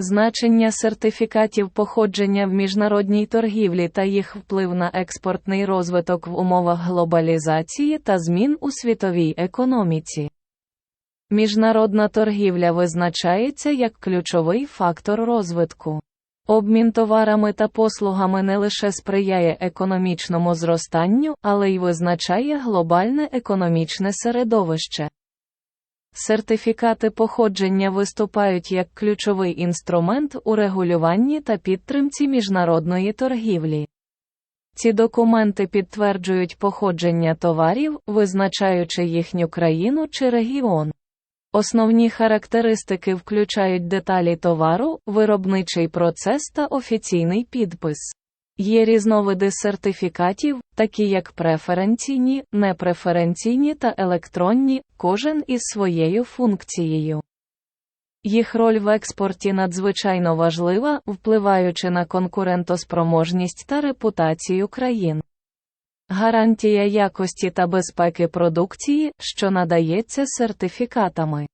Значення сертифікатів походження в міжнародній торгівлі та їх вплив на експортний розвиток в умовах глобалізації та змін у світовій економіці. Міжнародна торгівля визначається як ключовий фактор розвитку. Обмін товарами та послугами не лише сприяє економічному зростанню, але й визначає глобальне економічне середовище. Сертифікати походження виступають як ключовий інструмент у регулюванні та підтримці міжнародної торгівлі. Ці документи підтверджують походження товарів, визначаючи їхню країну чи регіон. Основні характеристики включають деталі товару, виробничий процес та офіційний підпис. Є різновиди сертифікатів, такі як преференційні, непреференційні та електронні, кожен із своєю функцією. Їх роль в експорті надзвичайно важлива, впливаючи на конкурентоспроможність та репутацію країн. Гарантія якості та безпеки продукції, що надається сертифікатами,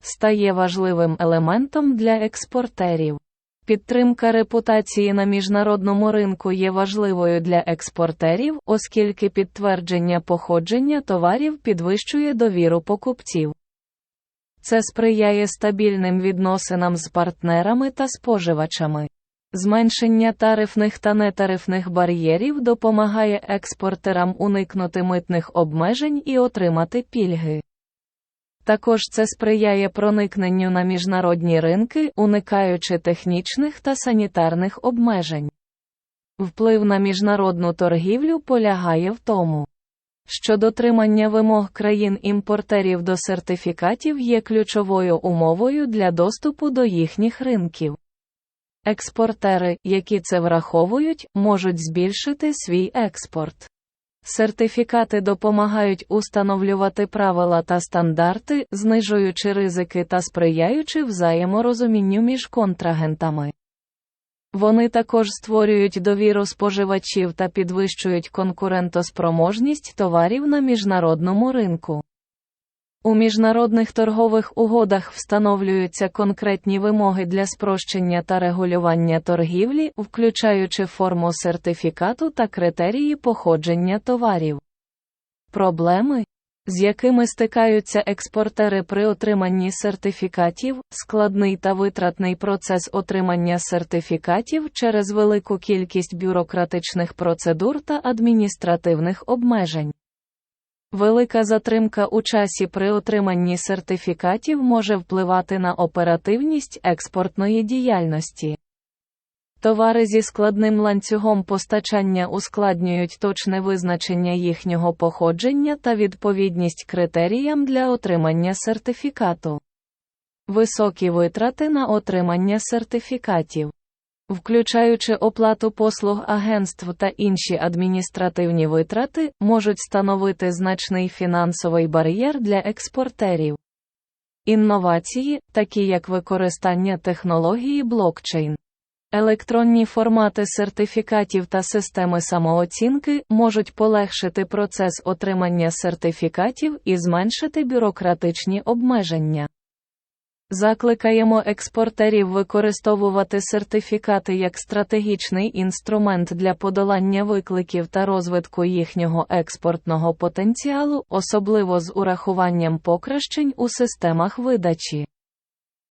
стає важливим елементом для експортерів. Підтримка репутації на міжнародному ринку є важливою для експортерів, оскільки підтвердження походження товарів підвищує довіру покупців. Це сприяє стабільним відносинам з партнерами та споживачами. Зменшення тарифних та нетарифних бар'єрів допомагає експортерам уникнути митних обмежень і отримати пільги. Також це сприяє проникненню на міжнародні ринки, уникаючи технічних та санітарних обмежень. Вплив на міжнародну торгівлю полягає в тому, що дотримання вимог країн-імпортерів до сертифікатів є ключовою умовою для доступу до їхніх ринків. Експортери, які це враховують, можуть збільшити свій експорт. Сертифікати допомагають установлювати правила та стандарти, знижуючи ризики та сприяючи взаєморозумінню між контрагентами. Вони також створюють довіру споживачів та підвищують конкурентоспроможність товарів на міжнародному ринку. У міжнародних торгових угодах встановлюються конкретні вимоги для спрощення та регулювання торгівлі, включаючи форму сертифікату та критерії походження товарів. Проблеми, з якими стикаються експортери при отриманні сертифікатів, складний та витратний процес отримання сертифікатів через велику кількість бюрократичних процедур та адміністративних обмежень. Велика затримка у часі при отриманні сертифікатів може впливати на оперативність експортної діяльності. Товари зі складним ланцюгом постачання ускладнюють точне визначення їхнього походження та відповідність критеріям для отримання сертифікату. Високі витрати на отримання сертифікатів включаючи оплату послуг агентств та інші адміністративні витрати, можуть становити значний фінансовий бар'єр для експортерів. Інновації, такі як використання технології блокчейн. Електронні формати сертифікатів та системи самооцінки можуть полегшити процес отримання сертифікатів і зменшити бюрократичні обмеження. Закликаємо експортерів використовувати сертифікати як стратегічний інструмент для подолання викликів та розвитку їхнього експортного потенціалу, особливо з урахуванням покращень у системах видачі.